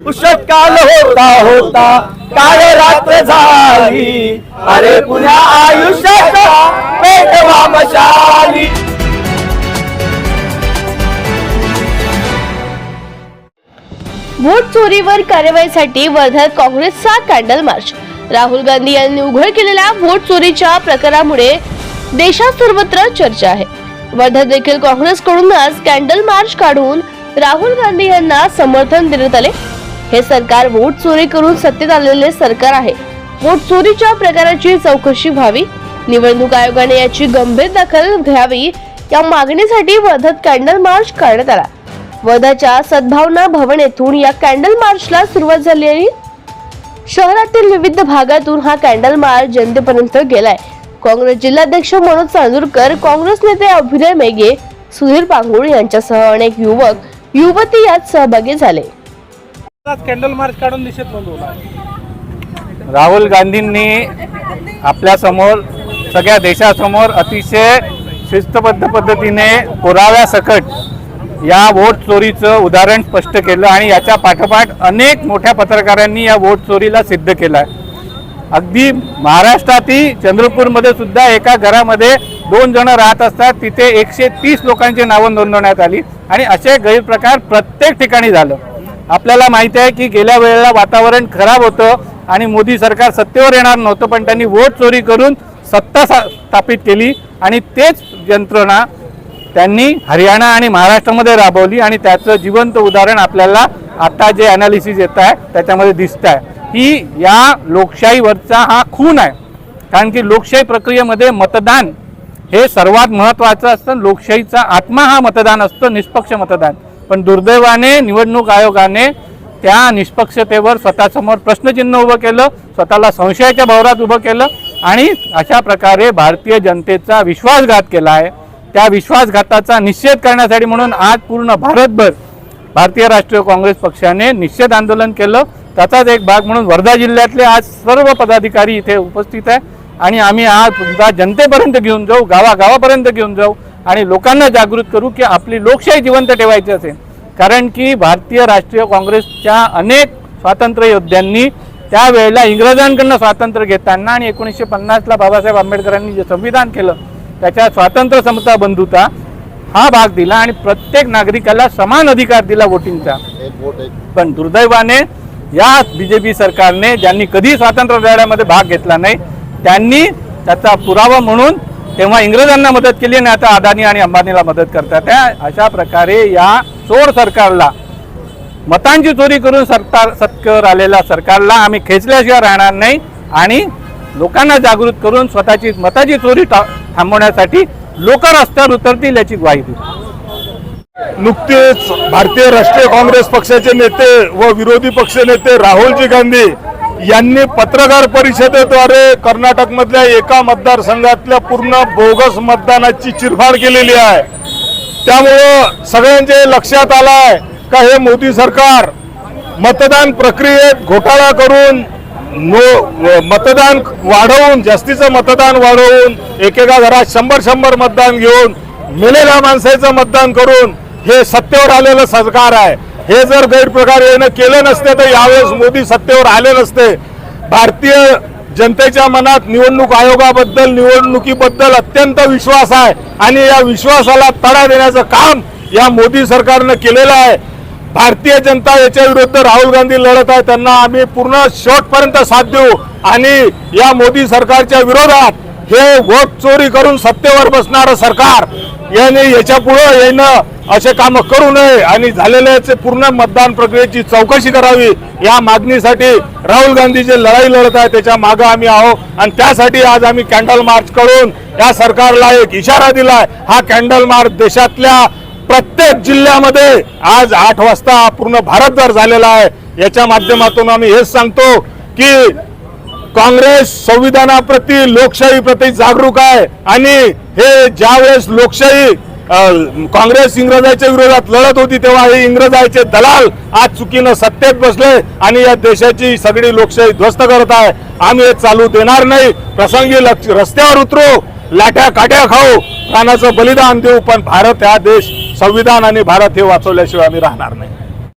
पुष्ट काल होता होता. काळ रात्र झाली. अरे पुन्हा आयुष्याचा पेटवा मशाली. व्होट चोरीवर कारवाईसाठी वर्ध्यात काँग्रेसचा कॅन्डल मार्च. राहुल गांधी यांनी उघड केलेल्या व्होट चोरीच्या प्रकारामुळे देशात सर्वत्र चर्चा आहे. वर्ध्यात देखील काँग्रेसकडून आज कॅन्डल मार्च काढून राहुल गांधी यांना समर्थन देण्यात आले. हे सरकार वोट चोरी करून सत्तेत आलेले सरकार आहे. वोट चोरीच्या प्रकाराची चौकशी व्हावी निवडणूक आयोगाने याची गंभीर दखल घ्यावी या मागणीसाठी वर्धात कॅन्डल मार्च करण्यात आला. वर्धाच्या सद्भावना भवन येथून या कॅन्डल मार्चला सुरुवात झाली आहे. शहरातील विविध भागातून हा कॅन्डल मार्च जनतेपर्यंत गेलाय. काँग्रेस जिल्हाध्यक्ष मनोज चांदूरकर काँग्रेस नेते अभिनय मेघे सुधीर पांगुळ यांच्यासह अनेक युवक युवती यात सहभागी झाले. कॅन्डल मार्च काढून निषेध नोंदवला. राहुल गांधींनी आपल्यासमोर सगळ्या देशासमोर अतिशय शिस्तबद्ध पद्धतीने पुराव्यासकट या वोट चोरीचं उदाहरण स्पष्ट केलं आणि याच्या पाठोपाठ अनेक मोठ्या पत्रकारांनी या वोट चोरीला सिद्ध केलं आहे अगदी महाराष्ट्रातही चंद्रपूरमध्ये सुद्धा एका घरामध्ये दोन जण राहत असतात तिथे एकशे तीस लोकांची नावं नोंदवण्यात आली आणि असे गैरप्रकार प्रत्येक ठिकाणी झालं. आपल्याला माहिती आहे की गेल्या वेळेला वातावरण खराब होतं आणि मोदी सरकार सत्तेवर येणार नव्हतं पण त्यांनी वोट चोरी करून सत्ता स्थापित केली आणि तेच यंत्रणा त्यांनी हरियाणा आणि महाराष्ट्रामध्ये राबवली आणि त्याचं जिवंत उदाहरण आपल्याला आता जे अनालिसिस येत आहे त्याच्यामध्ये दिसत आहे. ही या लोकशाहीवरचा हा खून आहे. कारण की लोकशाही प्रक्रियेमध्ये मतदान हे सर्वात महत्त्वाचं असतं. लोकशाहीचा आत्मा हा मतदान असतं निष्पक्ष मतदान. पण दुर्दैवाने निवडणूक आयोगाने त्या निष्पक्षतेवर स्वतःसमोर प्रश्नचिन्ह उभं केलं स्वतःला संशयाच्या भवरात उभं केलं आणि अशा प्रकारे भारतीय जनतेचा विश्वासघात केला आहे. त्या विश्वासघाताचा निषेध करण्यासाठी म्हणून आज पूर्ण भारतभर भारतीय राष्ट्रीय काँग्रेस पक्षाने निषेध आंदोलन केलं. त्याचाच एक भाग म्हणून वर्धा जिल्ह्यातले आज सर्व पदाधिकारी इथे उपस्थित आहे. आणि आम्ही आज सुद्धा जनतेपर्यंत घेऊन जाऊ गावागावापर्यंत घेऊन जाऊ आणि लोकांना जागृत करू की आपली लोकशाही जिवंत ठेवायची असेल. कारण की भारतीय राष्ट्रीय काँग्रेसच्या अनेक स्वातंत्र्य योद्ध्यांनी त्यावेळेला इंग्रजांकडनं स्वातंत्र्य घेताना आणि एकोणीसशे पन्नासला बाबासाहेब आंबेडकरांनी जे संविधान केलं त्याच्यात स्वातंत्र्य समता बंधुता हा भाग दिला आणि प्रत्येक नागरिकाला समान अधिकार दिला वोटिंगचा. पण दुर्दैवाने या बी जे पी सरकारने ज्यांनी कधी स्वातंत्र्य लढ्यामध्ये भाग घेतला नाही त्यांनी त्याचा पुरावा म्हणून तेव्हा इंग्रजांना मदत केली आणि आता अदानी आणि अंबानीला मदत करतात. त्या अशा प्रकारे या चोर सरकारला मतांची चोरी करून सरकार सत्कर आलेल्या सरकारला आम्ही खेचल्याशिवाय राहणार नाही आणि लोकांना जागृत करून स्वतःची मताची चोरी थांबवण्यासाठी लोक रस्त्यावर उतरतील याची ग्वाही दिली. नुकतेच भारतीय राष्ट्रीय काँग्रेस पक्षाचे नेते व विरोधी पक्ष नेते राहुलजी गांधी यांनी पत्रकार परिषदेद्वारे कर्नाटकमधल्या एका मतदारसंघातल्या पूर्ण बोगस मतदानाची चिरफाड केलेली आहे. त्यामुळं सगळ्यांचे लक्षात आलं आहे का हे मोदी सरकार मतदान प्रक्रियेत घोटाळा करून नो मतदान वाढवून जास्तीचं मतदान वाढवून एकेका घरात शंभर शंभर मतदान घेऊन मेलेल्या माणसाचं मतदान करून हे सत्तेवर आलेलं सरकार आहे. हे जर गैरप्रकार यानं केलं नसते तर यावेळेस मोदी सत्तेवर आले नसते. भारतीय जनतेच्या मनात निवडणूक आयोगाबद्दल निवडणुकीबद्दल अत्यंत विश्वास आहे. आणि या विश्वासाला तडा देण्याचं काम या मोदी सरकारनं केलेलं आहे. भारतीय जनता याच्या विरुद्ध राहुल गांधी लढत आहे. त्यांना आम्ही पूर्ण शेवटपर्यंत साथ देऊ. आणि या मोदी सरकारच्या विरोधात हे वोट चोरी करून सत्तेवर बसणारं सरकार याने याच्या पुढं येणं असे काम करू नये आणि झालेल्याचे पूर्ण मतदान प्रक्रियेची चौकशी करावी या मागणीसाठी राहुल गांधी जे लढाई लढत आहे त्याच्या मागं आम्ही आहोत. आणि त्यासाठी आज आम्ही कॅन्डल मार्च करून या सरकारला एक इशारा दिलाय. हा कॅन्डल मार्च देशातल्या प्रत्येक जिल्ह्यामध्ये आज आठ वाजता पूर्ण भारतभर झालेला आहे. याच्या माध्यमातून आम्ही हेच सांगतो की काँग्रेस संविधानाप्रती लोकशाहीप्रती जागरूक आहे. आणि हे ज्यावेळेस लोकशाही काँग्रेस इंग्रजाच्या विरोधात लढत होती तेव्हा हे इंग्रजाचे दलाल आज चुकीनं सत्तेत बसले आणि या देशाची सगळी लोकशाही ध्वस्त करत आहे. आम्ही हे चालू देणार नाही. प्रसंगी लक्ष- रस्त्यावर उतरू. लाट्या काट्या खाऊ. प्राणाचं बलिदान देऊ. पण भारत हा देश संविधान आणि भारत हे वाचवल्याशिवाय आम्ही राहणार नाही.